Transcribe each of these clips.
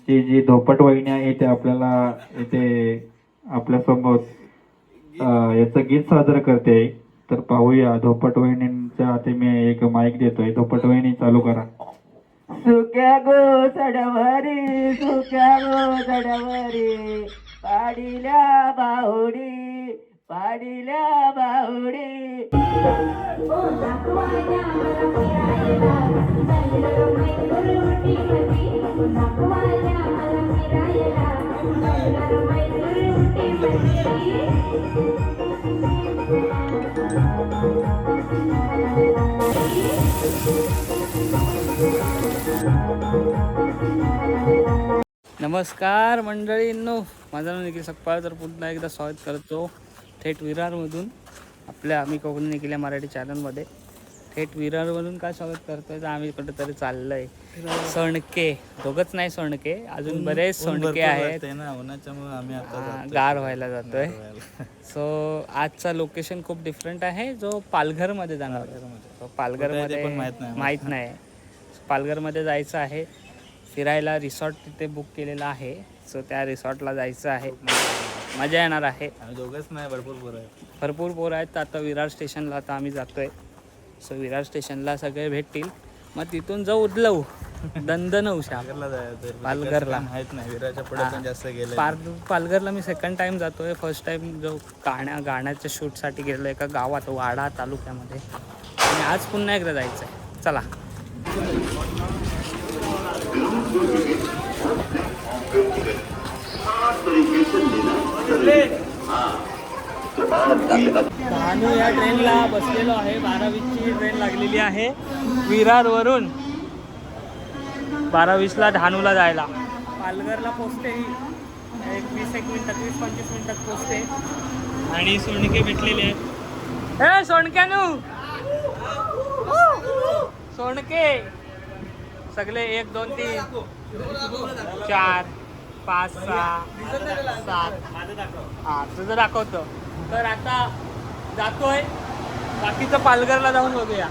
आमची जी धोपट वहिनी आहे ते आपल्याला येथे आपल्यासमोर याचं गीत सादर करते. तर पाहूया धोपट वहिनींच्या हाती मी एक माईक देतोय. धोपट वहिनी चालू करा. सुक्या गो चढवरी सुक्या गो चढवरी पाडिल्या बाहुडी पाडिल्या बाहुडी नमस्कार मंडळींनो. माझं नाव निखिल सकपाळ तर पुन्हा एकदा स्वागत करतो. थेट विरारमधून आपल्या आम्ही कोकणी निखिल्या मराठी चॅनलमध्ये थेट विरारमधून काय स्वागत करतोय तर आम्ही कुठेतरी चाललोय. सोणके. दोघंच नाही सोणके अजून बरेच सोणके आहेत. उन्हाच्यामुळे आम्ही गार व्हायला जातोय. सो आजचा लोकेशन खूप डिफरंट आहे जो पालघरमध्ये जाणार पालघरमध्ये. पण माहीत नाही. माहीत नाही So, पालघरमध्ये जायचं आहे. फिरायला रिसॉर्ट तिथे बुक केलेला आहे. सो त्या रिसॉर्टला जायचं आहे. मजा येणार आहे. आम्ही दोघंच नाही भरपूर पोरं आहेत. भरपूर पोरं आहेत. तर आता विरार स्टेशनला आता आम्ही जातोय. सो विरार स्टेशनला सगळे भेटतील. मग तिथून जाऊ उदलवू दंदनवशा पालघरला जायचं पालघरला. माहीत नाही. विराच्या पुढे पण जास्त गेले पाल पालघरला मी सेकंड टाइम जातोय. फर्स्ट टाइम जो गाण्या गाण्याच्या शूटसाठी गेलो एका गावात वाडा तालुक्यामध्ये. आणि आज पुन्हा एकदा जायचं आहे चला डहाणू या ट्रेनला बसलेलो आहे. बारावीसची ट्रेन लागलेली आहे. विरारवरून बारावीसला डहाणूला जायला. पालघरला पोचते ही. एक वीस एक मिनिटात वीस पंचवीस मिनिटात पोचते आणि सोनके भेटलेले आहेत. हे सोनक्यानू सोनके! सगळे एक दोन तीन चार. पाच सहा सात. हा तुझं दाखवतो. तर आता जातोय. बाकीचं पालघरला जाऊन बघूया.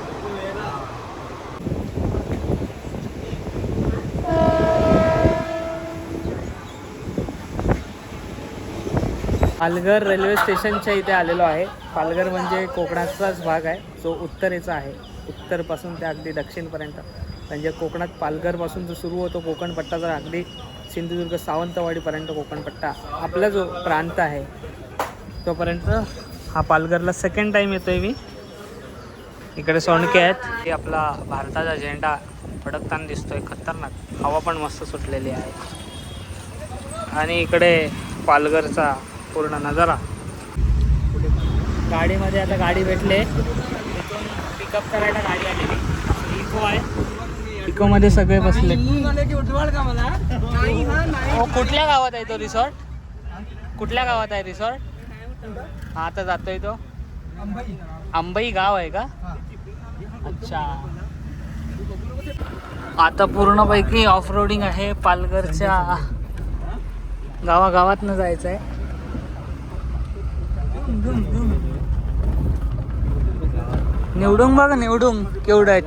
पालघर रेल्वे स्टेशनच्या इथे आलेलो आहे. पालघर म्हणजे कोकणाचाच भाग आहे. जो उत्तरेचा आहे. उत्तरपासून ते अगदी दक्षिणपर्यंत. म्हणजे कोकणात पालघरपासून जो सुरू होतो कोकणपट्टा तर अगदी सिंधुदुर्ग सावंतवाडीपर्यंत कोकणपट्टा आपला जो प्रांत आहे तोपर्यंत हा पालघरला सेकंड टाईम येतोय मी. इकडे सोनके आहेत. हे आपला भारताचा झेंडा फडकताना दिसतोय. खतरनाक. हवा पण मस्त सुटलेली आहे. आणि इकडे पालघरचा पूर्ण नजारा. गाडीमध्ये आता गाडी भेटले. तिथून पिकअप करायला गाडी आलेली. इको आहे. इकोमध्ये सगळे बसले. हो कुठल्या गावात आहे तो रिसॉर्ट? कुठल्या गावात आहे रिसॉर्ट? हा आता जातोय तो. अंबई गाव आहे का? अच्छा. आता पूर्णपैकी ऑफ रोडिंग आहे पालघरच्या गावागावातनं जायचं आहे निवडुंग बघा निवडुंग केवढं आहेत.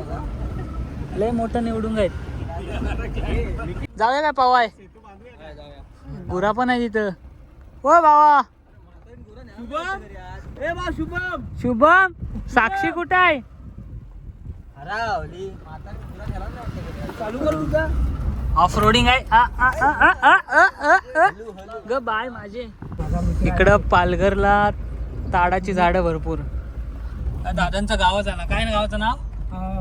लय मोठं निवडुंग आहेत. जाऊया काय पवाय? गुरा पण आहे तिथं. हो बाबा. शुभम. साक्षी कुठं आहे? ऑफ रोडिंग आहे. आ, आ, आ, आ, आ, आ, आ, आ. ग बाय माझे. इकडं पालघरला ताडाची झाडं भरपूर. दादांचं गावच आहे ना. काय ना गावाचं नाव?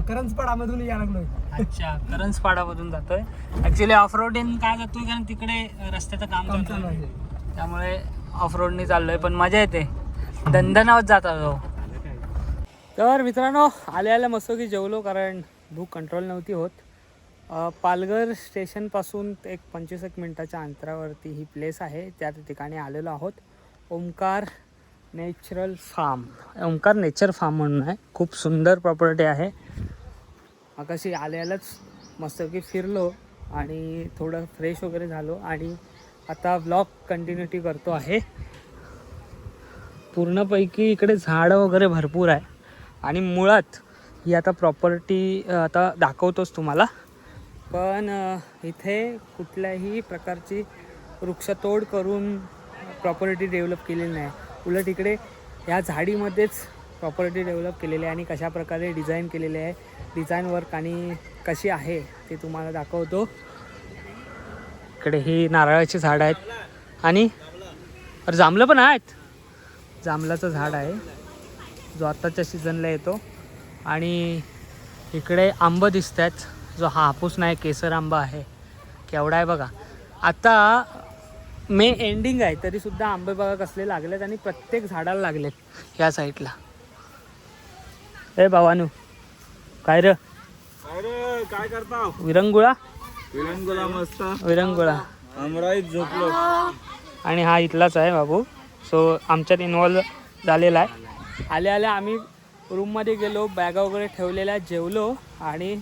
करंजपाडामधून या लागलोय. अच्छा करंजपाडामधून जातोय. ऍक्च्युली ऑफ रोडिंग काय जातोय कारण तिकडे रस्त्याचं काम चालू आहे. त्यामुळे ऑफ रोडनी चाललोय पण मजा येते. दंदनावत जात आलो तर मित्रांनो आल्या आल्या मस्त की जेवलो कारण भूक कंट्रोल नव्हती होत. पालघर स्टेशनपासून एक पंचवीस एक मिनटाच्या अंतरावरती ही प्लेस आहे. त्या ठिकाणी आलेलो आहोत. Omkar natural farm Omkar nature farm म्हणून आहे. खूप सुंदर प्रॉपर्टी आहे. कशी आल्यालाच मस्तपैकी फिरलो आणि थोडं फ्रेश वगैरे झालो आणि आता ब्लॉग कंटिन्युटी करतो आहे. पूर्णपैकी इकडे झाडं वगैरे भरपूर आहे. आणि मुळात ही आता प्रॉपर्टी आता दाखवतोच तुम्हाला. पण इथे कुठल्याही प्रकारची वृक्षतोड करून प्रॉपर्टी डेव्हलप केलेली नाही. उलट इकडे ह्या झाडीमध्येच प्रॉपर्टी डेव्हलप केलेली आहे आणि कशा प्रकारे डिझाईन केलेले आहे डिझाईन वर्क आणि कशी आहे ते तुम्हाला दाखवतो. इकडे ही नारळाची झाडं आहेत. आणि अरे जांभलं पण आहेत. जांभलाचं झाड आहे. जो आत्ताच्या सीझनला येतो. आणि इकडे आंबं दिसत आहेत. जो हा हापूस नाही केसर आंबा आहे. केवढा आहे बघा. आता मे एंडिंग आहे. तरीसुद्धा आंबे बघा कसले लागलेत आणि प्रत्येक झाडाला लागलेत ह्या साईडला ए भावानू. काय र? काय करता विरंगुळा? विलंगुला मस्त. विरंगुळा. अमराईत झोपलो. आणि हा इथलाच आहे बाबू. सो आमच्यात इन्वॉल्व झालेला आहे. आल्या आल्या आम्ही रूममध्ये गेलो बॅगा वगैरे ठेवलेल्या जेवलो आणि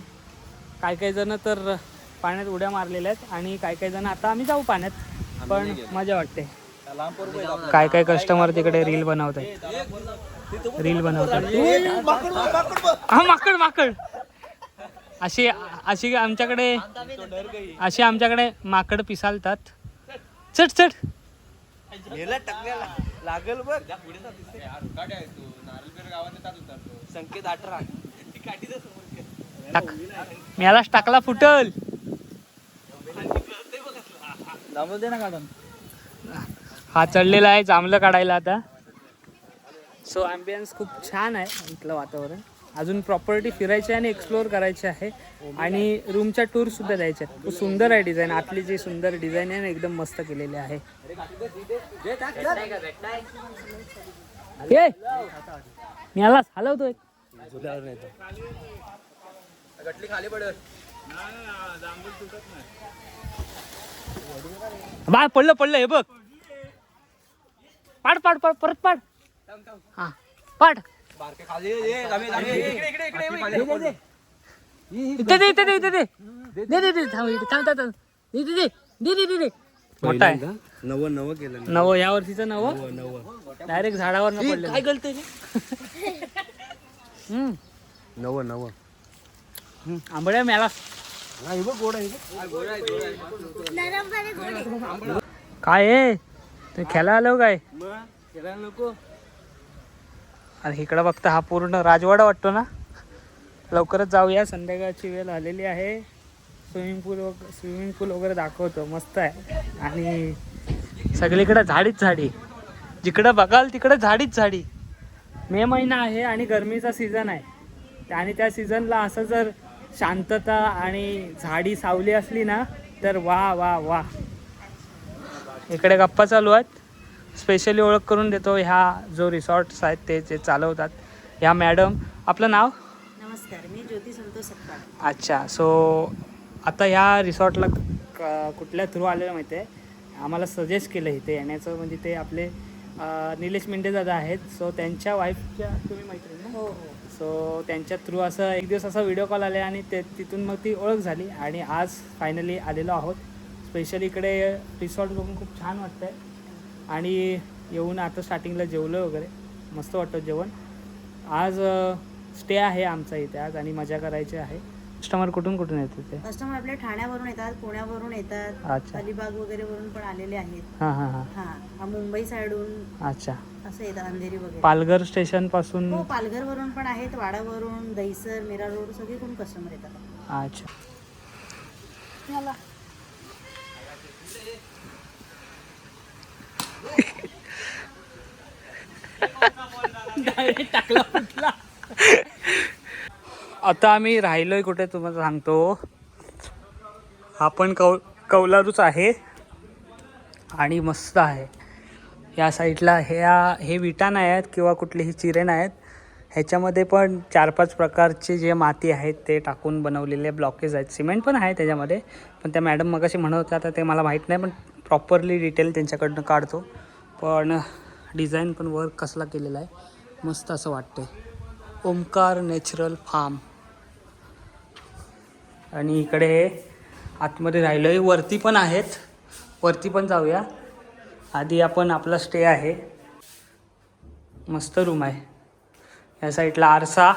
काय काही जण तर पाण्यात उड्या मारलेल्या आहेत आणि काय काही जण आता आम्ही जाऊ पाण्यात पण मजा वाटते. काय काय कस्टमर तिकडे रील बनवत आहेत रील बनवतात हा माकड माकड. अशी अशी आमच्याकडे अशी आमच्याकडे माकड पिसालतात. चट चट लागल बघ. संकेत अठरा. टाक. यालाच टाकला फुटल. दे ना काढून. हा चढलेला आहे जांभलं काढायला आता. सो ॲम्बियन्स खूप छान आहे इथलं वातावरण. अजून प्रॉपर्टी फिरायची आहे आणि एक्सप्लोअर करायची आहे. आणि रूमच्या टूर सुद्धा द्यायच्या आहेत. खूप सुंदर आहे डिझाईन आतली जी सुंदर डिझाईन आहे ना एकदम मस्त केलेली आहे. ए मी आलाच हलवतोय. बा पडलं पडलं हे बघ. पाड पाड पाड परत पाड. हा. पाड. इथे दे इथे दे इथे दे. दे दे दे थांब इथे थांब थांब थांब. दे दे दे. दे दे दे दे. मोठा आहे. नवं नवं केलं नवं या वर्षीचं नवं? नवं डायरेक्ट झाडावर न पडलं काय गलत नवं नवं. आंबड्या मेला. काय आहे ते खेळा आलो काय? नको. आणि इकडं फक्त हा पूर्ण राजवाडा वाटतो ना? लवकरच जाऊया. संध्याकाळची वेळ आलेली आहे. स्विमिंग पूल स्विमिंग पूल वगैरे दाखवतो. मस्त आहे. आणि सगळीकडे झाडीच झाडी. जिकडं बघाल तिकडं झाडीच झाडी. मे महिना आहे आणि गरमीचा सीझन आहे. आणि त्या सीझनला असं जर शांतता आणि झाडी सावली असली ना तर वा वा वा. इकडे गप्पा चालू आहेत. स्पेशली ओळख करून देतो. ह्या जो रिसॉर्ट्स आहेत ते जे चालवतात. ह्या मॅडम आपलं नाव? नमस्कार मी ज्योती संतोष सपकाळ. अच्छा सो आता ह्या रिसॉर्टला क- कुठल्या थ्रू आलेलं माहिती आहे? आम्हाला सजेस्ट केलं इथे येण्याचं म्हणजे ते आपले निलेश मेंढे दादा आहेत. सो त्यांच्या वाईफच्या तुम्ही मैत्रीण ना? हो हो. सो त्यांच्या थ्रू असं एक दिवस असा व्हिडिओ कॉल आले आणि ते तिथून मग ती ओळख झाली आणि आज फायनली आलेलो आहोत. स्पेशली इकडे रिसॉर्ट बघून खूप छान वाटतं आहे आणि येऊन आता स्टार्टिंगला जेवलं वगैरे. मस्त वाटतं जेवण. आज स्टे आहे आमचा इथे आज आणि मजा करायची आहे. कस्टमर कुठून कुठून येते ते? कस्टमर आपले ठाण्यावरून येतात पुण्यावरून येतात. अच्छा. अलिबाग वगैरे वरून पण आलेले आहेत. हां हां हां. हा हा मुंबई साईडहून अच्छा. असं येतात अंधेरी वगैरे. पालघर स्टेशनपासून हो पालघर वरून पण आहेत वाडावरून दहिसर मीरा रोड सगळीकडून कस्टमर येतात. अच्छा. आता आम्ही राहिलोय कुठे तुम्हाला सांगतो. हा पण कौ कौलारूच आहे. आणि मस्त आहे. या साईडला ह्या हे विटा नाही आहेत किंवा कुठलेही चिरे नाही आहेत. ह्याच्यामध्ये पण चार पाच प्रकारचे जे माती आहेत ते टाकून बनवलेले ब्लॉकेज आहेत. सिमेंट पण आहे त्याच्यामध्ये. पण त्या मॅडम मग अशी म्हणत होत्या आता ते मला माहीत नाही पण प्रॉपरली डिटेल त्यांच्याकडनं काढतो. पण डिझाईन पण वर्क कसला केलेला आहे मस्त असं वाटते ओमकार नॅचरल फार्म आणि इकडे आतमध्ये राहिलो आहे वरती पण आहेत. वरती पण जाऊया. आधी आपण आपला स्टे आहे. मस्त रूम आहे. या साईडला आरसा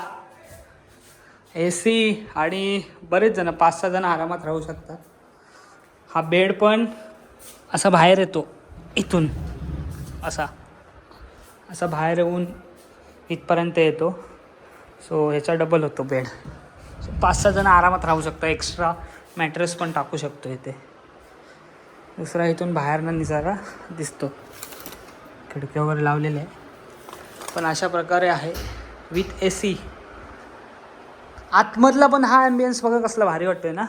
ए सी आणि बरेच जण पाच सहा जण आरामात राहू शकतात. हा बेड पण असा बाहेर येतो इथून. असा. असा बाहेर येऊन इथपर्यंत येतो. सो ह्याचा डबल होतो बेड सो पाच सहा जण आरामात राहू शकता. एक्स्ट्रा मॅट्रेस पण टाकू शकतो इथे. दुसरा इथून बाहेरनं निजारा दिसतो. खिडक्या वगैरे लावलेले आहे. पण अशा प्रकारे आहे. विथ ए सी आतमधला पण हा ॲम्बियन्स बघा कसला भारी वाटतोय ना.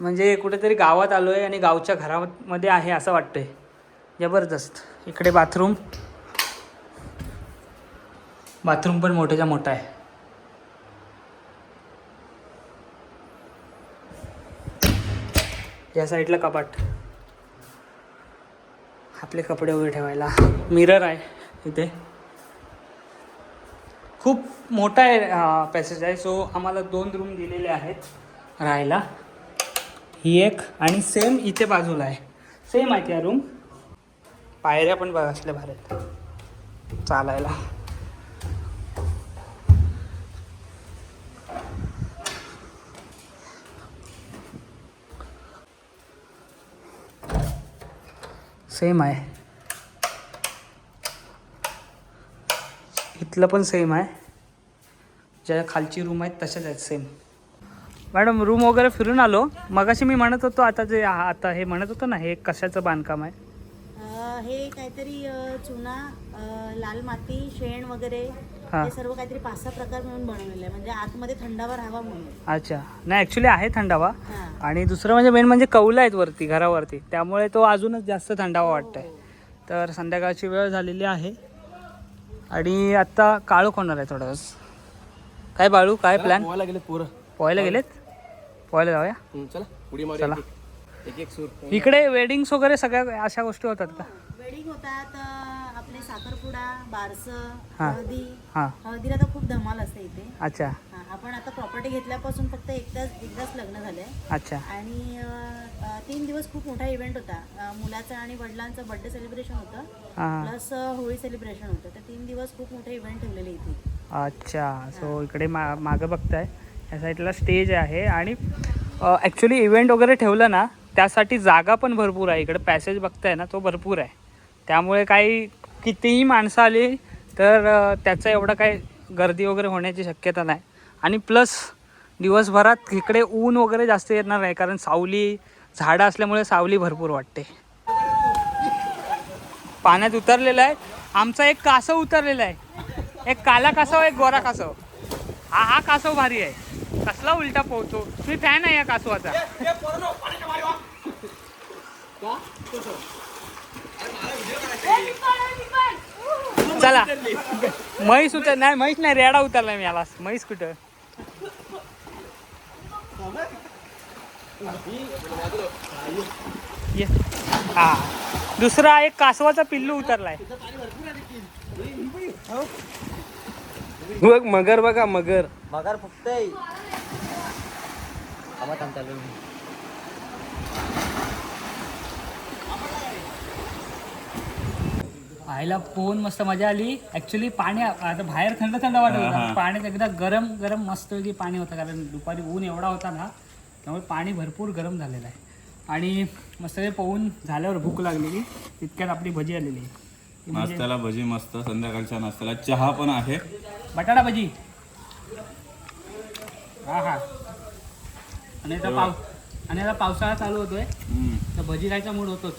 म्हणजे कुठेतरी गावात आलो आहे आणि गावच्या घरामध्ये आहे असं वाटतंय. जबरदस्त. इकडे बाथरूम. बाथरूम पण मोठ्याच्या मोठा आहे. या साईडला कपाट. आपले कपडे वगैरे ठेवायला. मिरर आहे इथे. खूप मोठा आहे पॅसेज आहे. सो आम्हाला दोन रूम दिलेले आहेत राहायला. ही एक आणि सेम इथे बाजूला आहे. सेम आहे त्या रूम पायऱ्या पण बघा असल्या भारत चालायला. सेम आहे. इथलं पण सेम आहे. ज्या खालची रूम आहेत तशाच आहेत सेम मॅडम रूम वगैरे फिरून आलो. मगाशी मी म्हणत होतो आता जे आता हे म्हणत होतो ना हे कशाचं बांधकाम आहे? अं, हे काहीतरी चुना लाल माती शेण वगैरे हा. हे सर्व काहीतरी पाच सहा प्रकार मिळून बनवलेलं आहे. म्हणजे आतमध्ये थंडावा राहावा म्हणून. अच्छा. नाही ॲक्च्युली आहे थंडावा. हा. आणि दुसरं म्हणजे मेन म्हणजे कौलं आहेत वरती घरावरती. त्यामुळे तो अजूनच जास्त थंडावा वाटतोय. तर संध्याकाळची वेळ झालेली आहे. आणि आत्ता काळोख होणार आहे थोडा वेळस काय बाळू काय प्लॅन पोहायला गेले पोरं. पोहायला गेलेत? पोहायला जाऊया हम्म, चला. उडी मारू चला. एक एक सूट इकडे वेडिंग्स वगैरे सगळ्या अशा गोष्टी होतात का? वेडिंग होतात अं, आपले साखरपुडा बारसं हा. हळदी. हां. हळदीला तर खूप धमाल असते इथे. अच्छा. हा, आपण आता प्रॉपर्टी घेतल्यापासून फक्त एकदाच एकदाच लग्न झालंय. अच्छा. आणि अं, अं, तीन दिवस खूप मोठा इव्हेंट होता. अं, मुलाचा आणि वडिलांचं बर्थडे सेलिब्रेशन होतं. हां. प्लस होळी सेलिब्रेशन होतं. तर तीन दिवस खूप मोठे इव्हेंट ठेवलेले इथे. अच्छा. सो इकडे मा मागं बघताय. या साईडला स्टेज आहे आणि ॲक्च्युली इव्हेंट वगैरे ठेवलं ना त्यासाठी जागा पण भरपूर आहे. इकडे पॅसेज बघताय ना तो भरपूर आहे. त्यामुळे काही कितीही माणसं आली तर त्याचं एवढं काही गर्दी वगैरे होण्याची शक्यता नाही. आणि प्लस दिवसभरात इकडे ऊन वगैरे जास्त येणार नाही कारण सावली झाडं असल्यामुळे सावली भरपूर वाटते. पाण्यात उतरलेलं आहे. आमचा एक कासव उतरलेला आहे. एक काला कासव एक गोरा कासव. हा हा कासव भारी आहे. कसला उलटा पोहतो? तुम्ही फॅन आहे या कासवाचा. चला. म्हैस उतर नाही म्हैस नाही रेडा उतरलाय मी याला म्हैस कुठं? ये. हा. दुसरा एक कासवाचा पिल्लू उतरलाय. बघ मगर बघा मगर. मगर फक्त आईला पोहून मस्त मजा आली. ऍक्च्युली पाणी आता बाहेर थंड थंड वाटत होता. पाण्यात एकदा गरम गरम मस्त की पाणी होतं. कारण दुपारी ऊन एवढा होता ना त्यामुळे पाणी भरपूर गरम झालेलं आहे. आणि मस्त ते पोहून झाल्यावर भूक लागलेली. तितक्यात आपली भजी आलेली. म्हणजे नाश्त्याला भजी मस्त संध्याकाळच्या नाश्त्याला चहा पण आहे. बटाटा भजी. हा हा. आणि आता पाव आणि आता पावसाळा चालू होतोय. तर भजी खायचा मूड होतोच.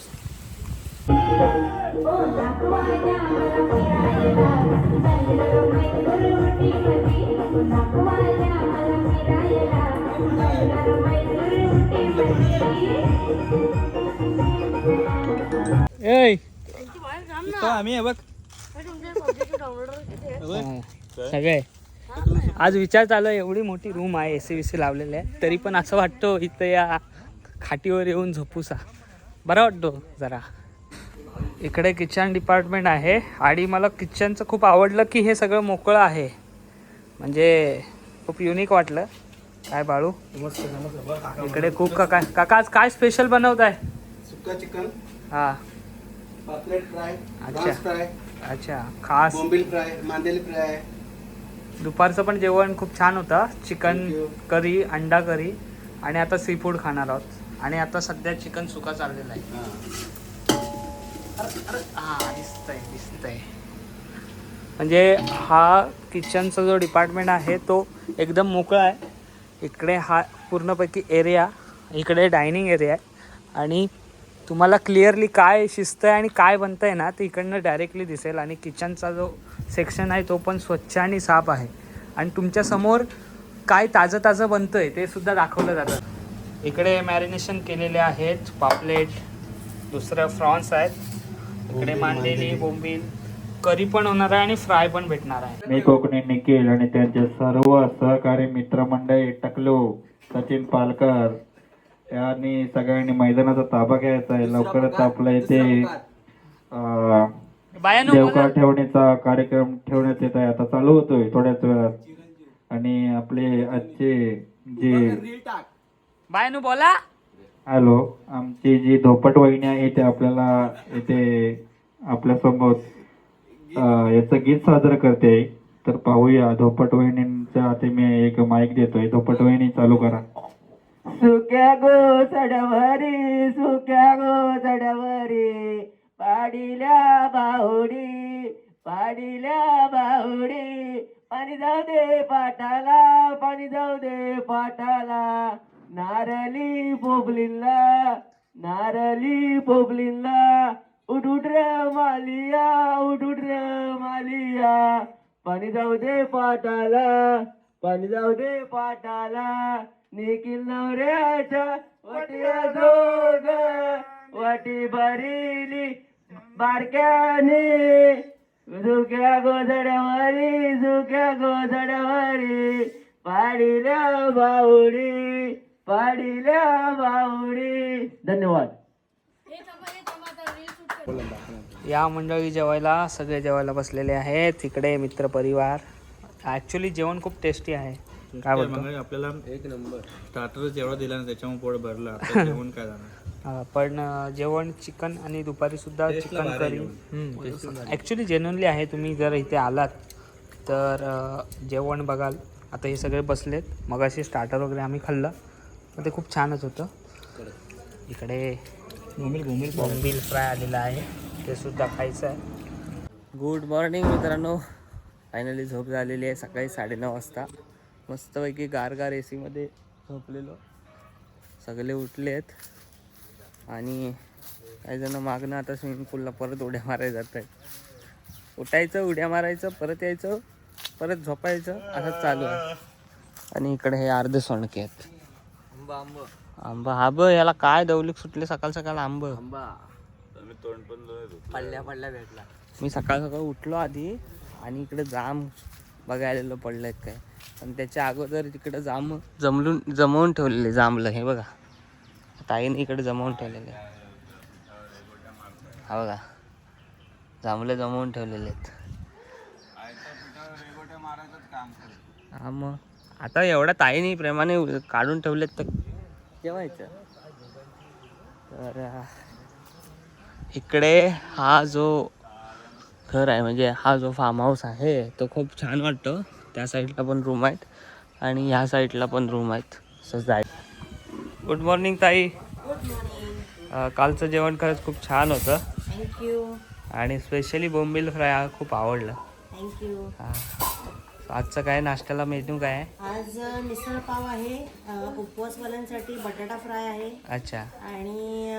आम्ही आहे बघ. सगळे. आज विचार चालू आहे एवढी मोठी रूम आहे एसी सी लावलेली आहे. तरी पण असं वाटतं इथं या खाटीवर येऊन झोपूसा बरा वाटतो जरा. इकडे किचन डिपार्टमेंट आहे आणि मला किचनचं खूप आवडलं की हे सगळं मोकळं आहे. म्हणजे खूप युनिक वाटलं. काय बाळू? इकडे खूप काका काका आज काय स्पेशल बनवत आहे सुक्का चिकन. हा. पापलेट फ्राय अच्छा. फ्राय अच्छा खास. बोंबिल फ्राय मांदेली फ्राय. दुपारचं पण जेवण खूप छान होतं. चिकन करी अंडा करी. आणि आता सी फूड खाणार आहोत. आणि आता सध्या चिकन सुका चाललेला आहे. अरे, अरे, हा दिसतंय दिसतंय. म्हणजे हा किचनचा जो डिपार्टमेंट आहे तो एकदम मोकळा आहे. इकडे हा पूर्णपैकी एरिया इकडे डायनिंग एरिया आहे. आणि तुम्हाला क्लिअरली काय शिस्त आहे आणि काय बनतं आहे ना ते इकडनं डायरेक्टली दिसेल. आणि किचनचा जो सेक्शन आहे तो पण स्वच्छ आणि साफ आहे. आणि तुमच्यासमोर काय ताजं ताजं बनतं आहे ते सुद्धा दाखवलं जातं. इकडे मॅरिनेशन केलेले आहेत पापलेट दुसरं फ्रॉन्स आहेत. इकडे मांडेली बोंबील. करी पण होणार आहे आणि फ्राय पण भेटणार आहे. मी कोकणी निखिल आणि त्यांचे सर्व सहकारी मित्रमंडळी टकलो सचिन पालकर. यांनी सगळ्यांनी मैदानाचा ताबा घ्यायचा आहे. लवकरच आपल्या इथे देवकार ठेवण्याचा कार्यक्रम ठेवण्यात येत आहे. आता चालू होतोय थोड्याच वेळात. आणि आपले आजचे जे बायानो बोला. हॅलो आमची जी धोपट वहिनी आहे ते आपल्याला इथे आपल्यासमोर अं, याचं गीत सादर करते. तर पाहूया धोपट वहिनींच्या हाती मी एक माईक देतोय. धोपट वहिनी चालू करा. सुक्या गो चढवरी सुक्या गो चढवरी पाडिल्या बाहुडी पाडिल्या बाहुडी. पाणी जाऊ दे पाटाला पाणी जाऊ दे पाटाला. नारली बोबलीला नारली बोबलीला उठ उठ मालिया उठ उठ मालिया. पाणी जाऊ दे पाटाला पाणी जाऊ दे पाटाला. निखिल नवऱ्याच्या वाट्या जोग वाटी भरिली बारक्याने. झुक्या गोधड्यावरी झुक्या गोधड्यावरी. पाडिल्या बावडी पाडिल्या बावडी. धन्यवाद. या मंडळी जेवायला सगळे जेवायला बसलेले आहेत. इकडे मित्रपरिवार. ॲक्च्युली जेवण खूप टेस्टी आहे. काय बोलतो? मग आपल्याला एक नंबर. स्टार्टरच एवढा दिला ना त्याच्यामुळे पोट भरलं. आता जेवण काय जाणार? हा, पण अं, जेवण चिकन आणि दुपारी सुद्धा चिकन करी ॲक्च्युली जेन्युनली आहे तुम्ही जर इथे आलात तर अं, जेवण बघाल. आता हे सगळे बसलेत. मग असे स्टार्टर वगैरे आम्ही खाल्लं. तर ते खूप छानच होतं. इकडे बोंबील फ्राय आलेला आहे. ते सुद्धा खायचं आहे. गुड मॉर्निंग मित्रांनो. फायनली झोप झालेली आहे सकाळी साडेनऊ वाजता. मस्तपैकी गारगार ए सीमध्ये झोपलेलो. सगळे उठले आहेत आणि काही जण मागणं आता स्विमिंग पूलला परत उड्या मारायला जात आहेत. उठायचं उड्या मारायचं परत यायचं परत झोपायचं असंच चालू आहे. आणि इकडे हे अर्धे सोणके आहेत. आंबा हा ब याला काय दवलीक सुटले सकाळ सकाळ आंब. पडल्या पडल्या भेटला. मी सकाळ सकाळ उठलो आधी आणि इकडे जाम बघायला पडलेत काय. पण त्याच्या अगोदर तिकडं जाम जमलून जमवून ठेवलेले जांभलं हे बघा. ताईने इकडे जमवून ठेवलेले. हा बघा. जांभले जमवून ठेवलेले आहेत. हा मग. आता एवढ्या ताईने प्रेमाने काढून ठेवलेत तर जेवायचं तर इकडे हा जो घर आहे म्हणजे हा जो फार्म हाऊस आहे तो खूप छान वाटतो. त्या साईडला पण रूम आहेत आणि ह्या साईडला पण रूम आहेत. असं जाय गुड मॉर्निंग ताई. कालचं जेवण खरंच खूप छान होतं. थँक्यू आणि स्पेशली बोंबील फ्राय हा खूप आवडला. थँक्यू हा. आजचं काय नाश्त्याला मेन्यू काय आहे? आज मिसळ पाव आहे. उपवासवाल्यांसाठी बटाटा फ्राय आहे. अच्छा. आणि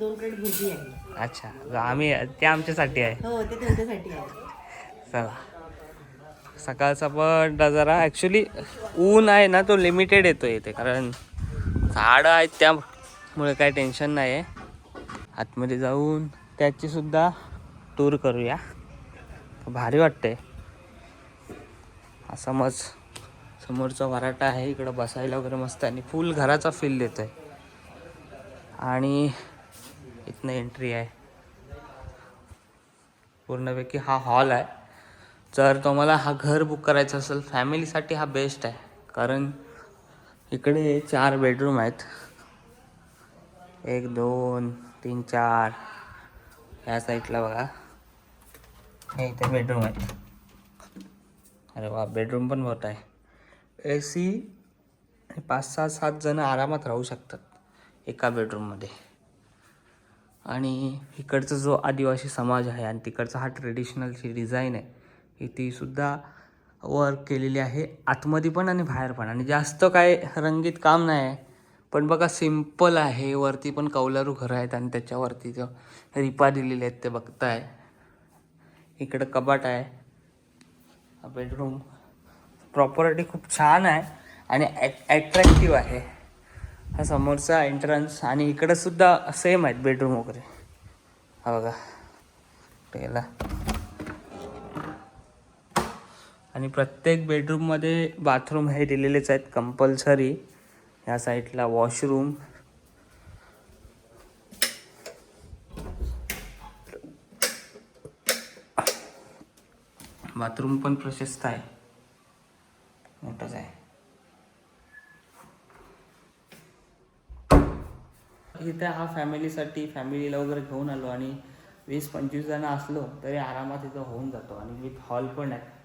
दोन प्लेट भुजी आहे. अच्छा. आम्ही ते आमच्यासाठी आहे. हो ते त्यांच्यासाठी आहे. चला. सकाळचा पण जरा ॲक्च्युली ऊन आहे ना तो लिमिटेड येतो इथे. कारण झाडं आहेत त्यामुळे काय टेन्शन नाही आहे आतमध्ये जाऊन त्याचीसुद्धा टूर करूया. भारी वाटते असं मज समोरचा वराटा आहे इकडं बसायला वगैरे मस्त आहे. आणि फुल घराचा फील देतो आहे आणि इथनं एंट्री आहे. पूर्णपैकी हा हॉल आहे. जर तुम्हाला हा घर बुक करायचा असेल फॅमिलीसाठी हा बेस्ट आहे. कारण इकडे चार बेडरूम आहेत. एक दोन तीन चार. ह्या साईडला बघा. हे इथे बेडरूम आहेत. अरे वा बेडरूम पण मोठा आहे. ए सी पाच सहा सात जण आरामात राहू शकतात एका बेडरूममध्ये आणि इकडचा जो आदिवासी समाज आहे आणि तिकडचा हा ट्रेडिशनलची डिझाईन आहे ही ती सुद्धा वर्क केलेली आहे. आतमध्ये पण आणि बाहेर पण. आणि जास्त काय रंगीत काम नाही आहे पण बघा सिंपल आहे. वरती पण कौलारू घरं आहेत आणि त्याच्यावरती जो रिपा दिलेले आहेत ते बघताय. इकडं कबाट आहे. हा बेडरूम प्रॉपर्टी खूप छान आहे आणि ॲट्रॅक्टिव्ह आहे. हा समोरचा एंट्रन्स आणि इकडंसुद्धा सेम आहेत बेडरूम वगैरे. हा बघा. गेला आणि प्रत्येक बेडरूममध्ये बाथरूम हे दिलेलेच आहेत कंपल्सरी ह्या साईडला वॉशरूम बाथरूम पण प्रशस्त आहे. मोठंच आहे. इथे हा फॅमिलीसाठी फॅमिलीला वगैरे घेऊन आलो आणि वीस पंचवीस जण असलो तरी आरामात इथं होऊन जातो आणि विथ हॉल पण आहे.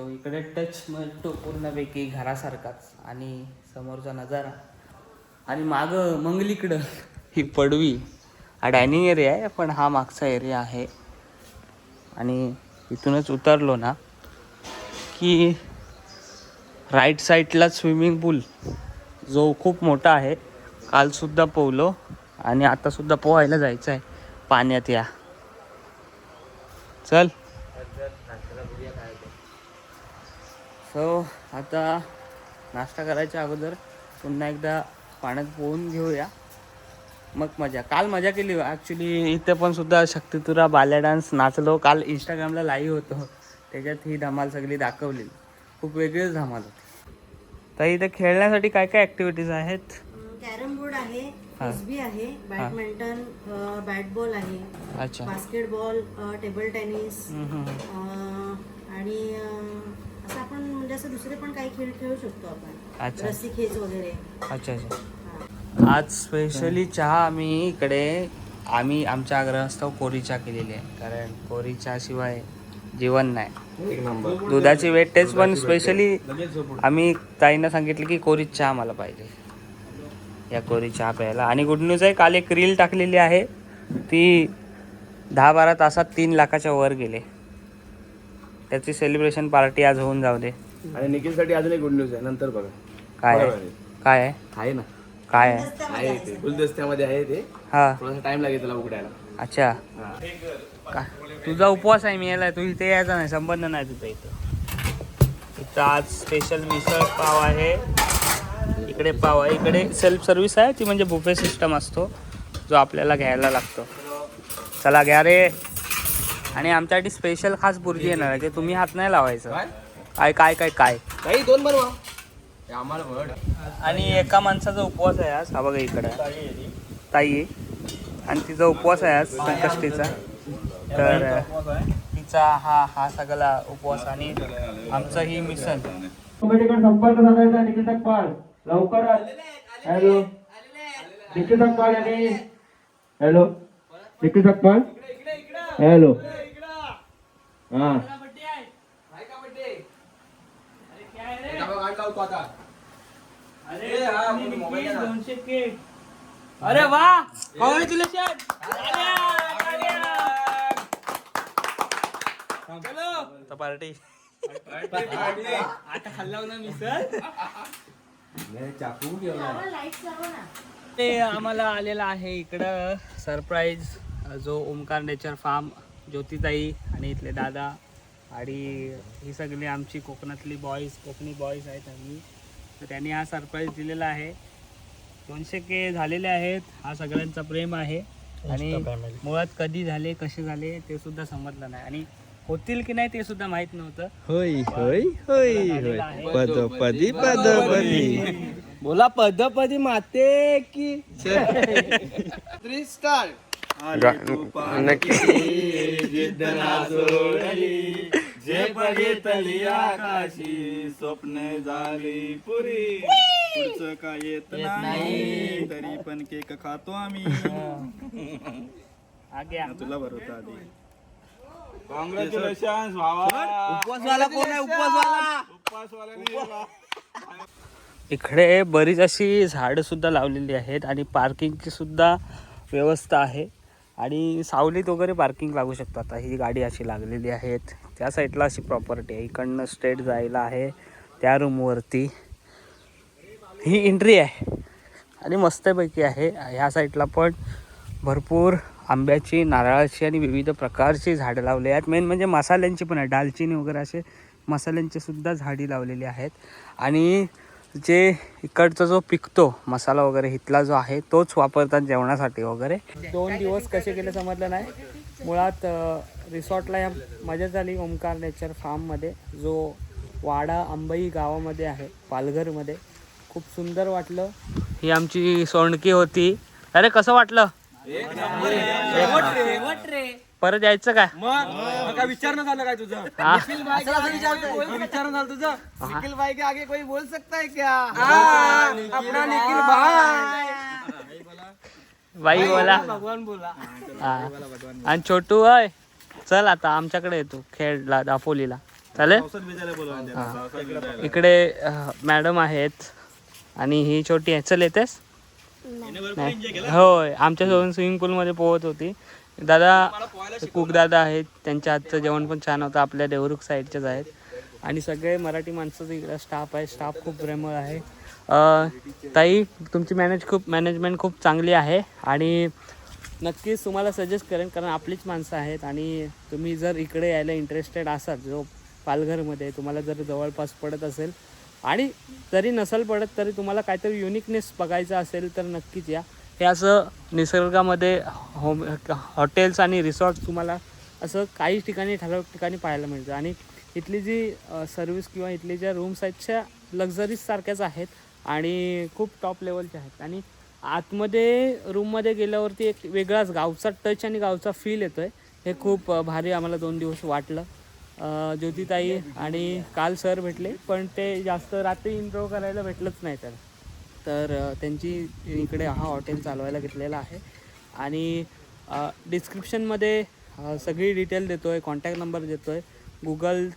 सो इकडे टच मिळतो पूर्णपैकी घरासारखाच आणि समोरचा नजारा. आणि मागं मंगलीकडं. ही पडवी हा डायनिंग एरिया आहे पण हा मागचा एरिया आहे. आणि इथूनच उतरलो ना की राईट साईडला स्विमिंग पूल जो खूप मोठा आहे. कालसुद्धा पोहलो आणि आतासुद्धा पोहायला जायचं आहे पाण्यात या. चल. सो आता नाश्ता करायच्या अगोदर पुन्हा एकदा पाण्यात पोहून घेऊया. मग मजा. काल मजा केली. ॲक्च्युली इथे पण सुद्धा शक्तितुरा बाल्या डान्स नाचलो. काल इंस्टाग्रामला लाईव्ह होतो. त्याच्यात ही धमाल सगळी दाखवली खूप वेगळीच धमाल होती. तर इथे खेळण्यासाठी काय काय ॲक्टिव्हिटीज आहेत? कॅरम बोर्ड आहे आहे बॅडमिंटन बॅट बॉल आहे अच्छा. बास्केटबॉल टेबल टेनिस आणि असं आपण म्हणजे असं दुसरे पण काही खेळ खेळू शकतो आपण. अच्छा. रस्सी खेच वगैरे. अच्छा अच्छा. आज स्पेशली चहा आम्ही इकडे आम्ही आमच्या आग्रहास्तव कोरी चहा केलेली आहे. कारण कोरी चहाशिवाय जीवन नाही. एक नंबर. दुधाची वेट टेस्ट पण स्पेशली आम्ही ताईंना सांगितलं की कोरी चहा मला पाहिजे. या कोरी चहा प्यायला. आणि गुड न्यूज आहे काल एक रील टाकलेली आहे. ती दहा बारा तासात तीन लाखाच्या वर गेले. त्याची सेलिब्रेशन पार्टी आज होऊन जाऊ दे. आणि निखिलसाठी अजून एक गुड न्यूज आहे नंतर बघा. काय आहे? बरोबर आहे. काय आहे? आहे ना. काय आहे? आहे ते. गुलदस्त्यामध्ये आहे ते. हा. थोडासा टाइम लागेल त्याला उघडायला. अच्छा. का तुझा उपवास आहे मी यायला तू इथे यायचा नाही संबंध नाही तुझा इथं. इथं आज स्पेशल मिसळ पाव आहे. इकडे पाव आहे. इकडे सेल्फ सर्व्हिस आहे ती म्हणजे बुफे सिस्टम असतो जो आपल्याला घ्यायला लागतो. चला घ्या रे. आणि आमच्यासाठी स्पेशल खास बुर्जी येणार आहे ते तुम्ही हात नाही लावायचं. काय? काय काय काय काही दोन बनवा. हे आम्हाला वड. आणि एका माणसाचा उपवास आहे आज हा बघा इकडे. ताई आहे. आणि तिचा उपवास आहे आज संकष्टीचा. तर तिचा हा हा सगळा उपवास आणि आमचा ही मिसन संपर्क साधायचा निखिल सकपाळ लवकरच हॅलो निखिल सकपाळ यांनी हॅलो निखिल सकपाळ हॅलो. हा. अरे वा कॉंग्रॅच्युलेशन पार्टी. आता खाल्ला ना. मिसळ ते आम्हाला आलेला आहे इकडं. सरप्राईज जो ओमकार नेचर फार्म ज्योतिताई आणि इथले दादा आणि ही सगळी आमची कोकणातली बॉईज कोकणी बॉईज आहेत आम्ही. तर त्यांनी हा सरप्राईज दिलेला आहे. दोनशे के झालेले आहेत. हा सगळ्यांचा प्रेम आहे. आणि मुळात कधी झाले कसे झाले ते सुद्धा समजलं नाही. आणि होतील की नाही ते सुद्धा माहीत नव्हतं. होय होय होय आहे. पदपदी पदपदी. बोला पदपदी माते की. जे बघितली आकाशी स्वप्न झाली पुरी पुढचं काय येत नाही तरी पण केक खातो आम्ही तुला भरवता आधी कॉंग्रॅच्युलेशन उपवासवाला कोण आहे उपवासवाला उपवासवाला इकडे बरीच अशी झाडं सुद्धा लावलेली आहेत आणि पार्किंगची सुद्धा व्यवस्था आहे. आणि सावलीत वगैरे पार्किंग लागू शकतो. आता ही गाडी अशी लागलेली आहेत. त्या साईडला अशी प्रॉपर्टी आहे. इकडनं स्ट्रेट जायला आहे. त्या रूमवरती ही एंट्री आहे. आणि मस्तपैकी आहे. ह्या साईडला पण भरपूर आंब्याची नारळाची आणि विविध प्रकारची झाडं लावली आहेत. मेन म्हणजे मसाल्यांची पण आहे. दालचिनी वगैरे असे मसाल्यांची सुद्धा झाडी लावलेली आहेत. आणि जे इकडचा जो पिकतो मसाला वगैरे इथला जो आहे तोच वापरतात जेवणासाठी वगैरे. दोन दिवस कसे गेले समजलं नाही. मुळात रिसॉर्टला या मजा झाली ओमकार नेचर फार्ममध्ये जो वाडा अंबई गावामध्ये आहे पालघरमध्ये. खूप सुंदर वाटलं. ही आमची सोंडकी होती. अरे कसं वाटलं? परत यायचं काय? मग? विचारणं झालं काय तुझं? हा? विचारणं झालं तुझं? निखिल भाई के आगे कोई बोल सकता है? क्या अपना निखिल भाई बाई बोला. भगवान बोला. हा. आणि छोटू अय चल आता आमच्याकडे येतो खेळला दापोलीला. चालेल? हा. इकडे मॅडम आहेत आणि ही छोटी आहे. चल येतेस? नाही. होय आमच्यासोबत स्विमिंग पूलमध्ये पोहत होती. दादा कुक दादा आहेत. त्यांच्या हातचं जेवण पण छान होतं. आपल्या देवरुख साईडचेच आहेत. आणि सगळे मराठी माणसं इकडं स्टाफ आहे. स्टाफ खूप प्रेमळ आहे. ताई तुमची मॅनेज खूप मॅनेजमेंट खूप चांगली आहे. आणि नक्कीच तुम्हाला सजेस्ट करेन कारण आपलीच माणसं आहेत. आणि तुम्ही जर इकडे यायला इंटरेस्टेड असाल जो पालघरमध्ये तुम्हाला जर जवळपास पडत असेल. आणि जरी नसेल पडत तरी तुम्हाला काहीतरी युनिकनेस बघायचा असेल तर नक्कीच या. हे असं निसर्गामध्ये होम हॉटेल्स आणि रिसॉर्ट्स तुम्हाला असं काही ठिकाणी ठराविक ठिकाणी पाहायला मिळतं. आणि इथली जी सर्विस किंवा इथली ज्या रूम्स आहेत त्या लक्झरीजसारख्याच आहेत आणि खूप टॉप लेवलच्या आहेत. आणि आतमध्ये रूममध्ये गेल्यावरती एक वेगळाच गावचा टच आणि गावचा फील येतो आहे हे खूप भारी आम्हाला दोन दिवस वाटलं. ज्योतिताई आणि काल सर भेटले पण ते जास्त रात्री इंट्रो करायला भेटलंच नाही तर. तर त्यांची इकडे हा हॉटेल चालवायला घेतलेला आहे. आणि डिस्क्रिप्शनमध्ये सगळी डिटेल देतो आहे कॉन्टॅक्ट नंबर देतो आहे गुगल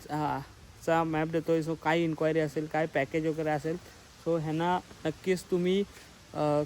चा मॅप देतो आहे सो काय इन्क्वायरी असेल काय पॅकेज वगैरे असेल सो ह्यांना नक्कीच तुम्ही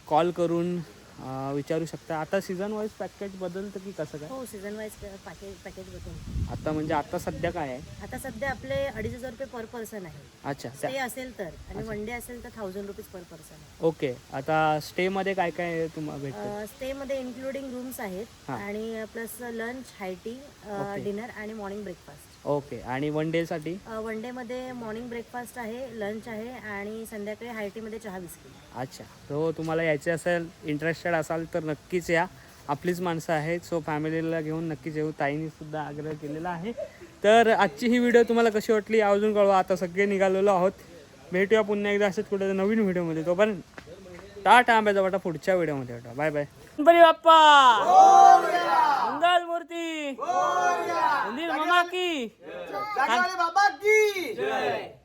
कॉल करून अ, विचारू शकता. आता सीझन वाईज पॅकेज बदलतं की कसं काय? हो सीझन वाईज पॅकेज पॅकेज बघून आता म्हणजे आता सध्या काय आहे? आता सध्या आपले अडीच हजार रुपये पर पर्सन आहे. अच्छा त्या- स्टे असेल तर. आणि वन डे असेल तर थाउजंड रुपीज पर पर्सन आहे. ओके आता स्टेमध्ये काय काय तुम्हाला भेटतं? स्टे मध्ये इन्क्लुडिंग रूम्स आहेत. हा. आणि plus lunch high tea okay. Dinner आणि मॉर्निंग ब्रेकफास्ट ओके. आणि वन डेसाठी वन डे मध्ये मॉर्निंग ब्रेकफास्ट आहे लंच आहे आणि संध्याकाळी हायटी मध्ये चहा बिस्किट अच्छा. तो तुम्हाला यायचे असेल इंटरेस्टेड असाल तर नक्कीच या. आपलीच माणसं आहेत सो फॅमिलीला घेऊन नक्कीच येऊ. ताईंनी सुद्धा आग्रह केलेला आहे. तर आजची ही व्हिडिओ तुम्हाला कशी वाटली अजून कळवा. आता सगळे निघालेलो आहोत. भेटूया पुन्हा एकदा असंच कुठे नवीन व्हिडिओमध्ये तोपर्यंत टाटा आंब्याचा वाटा पुढच्या व्हिडिओमध्ये वाटा बाय बाय गणपती बाप्पा मंगल मूर्ती मंदिर मामा की. बाबा की.